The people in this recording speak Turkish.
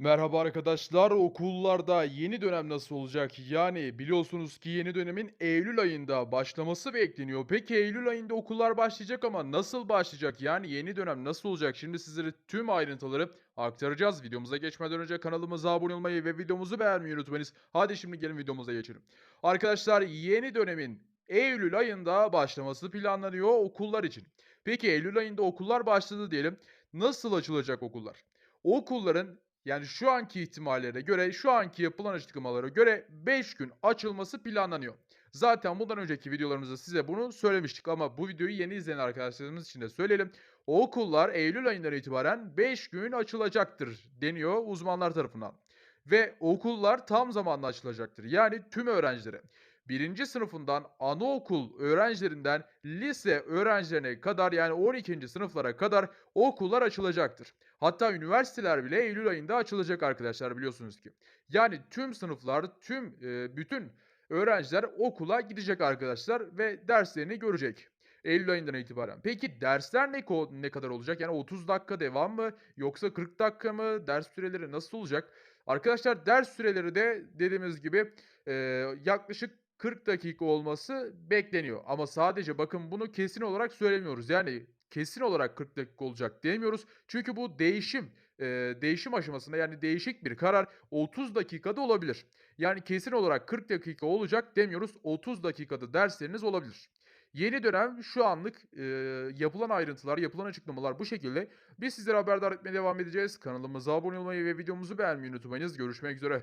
Merhaba arkadaşlar. Okullarda yeni dönem nasıl olacak? Yani biliyorsunuz ki yeni dönemin Eylül ayında başlaması bekleniyor. Peki Eylül ayında okullar başlayacak ama nasıl başlayacak? Yani yeni dönem nasıl olacak? Şimdi sizlere tüm ayrıntıları aktaracağız. Videomuza geçmeden önce kanalımıza abone olmayı ve videomuzu beğenmeyi unutmayınız. Hadi şimdi gelin videomuza geçelim. Arkadaşlar yeni dönemin Eylül ayında başlaması planlanıyor okullar için. Peki Eylül ayında okullar başladı diyelim. Nasıl açılacak okullar? Okulların yani şu anki ihtimallere göre, şu anki yapılan açıklamalara göre 5 gün açılması planlanıyor. Zaten bundan önceki videolarımızda size bunu söylemiştik ama bu videoyu yeni izleyen arkadaşlarımız için de söyleyelim. O okullar Eylül ayından itibaren 5 gün açılacaktır deniyor uzmanlar tarafından. Ve okullar tam zamanlı açılacaktır. Yani tüm öğrencilere. Birinci sınıfından anaokul öğrencilerinden lise öğrencilerine kadar yani 12. sınıflara kadar okullar açılacaktır. Hatta üniversiteler bile Eylül ayında açılacak arkadaşlar biliyorsunuz ki. Yani tüm sınıflar, tüm e, bütün öğrenciler okula gidecek arkadaşlar ve derslerini görecek. Eylül ayından itibaren. Peki dersler ne, ne kadar olacak? Yani 30 dakika devam mı yoksa 40 dakika mı? Ders süreleri nasıl olacak? Arkadaşlar ders süreleri de dediğimiz gibi e, yaklaşık 40 dakika olması bekleniyor. Ama sadece bakın bunu kesin olarak söylemiyoruz. Yani kesin olarak 40 dakika olacak demiyoruz. Çünkü bu değişim, eee, değişim aşamasında yani değişik bir karar 30 dakikada olabilir. Yani kesin olarak 40 dakika olacak demiyoruz. 30 dakikada dersleriniz olabilir. Yeni dönem şu anlık eee, yapılan ayrıntılar, yapılan açıklamalar bu şekilde. Biz sizlere haberdar etmeye devam edeceğiz. Kanalımıza abone olmayı ve videomuzu beğenmeyi unutmayınız. Görüşmek üzere.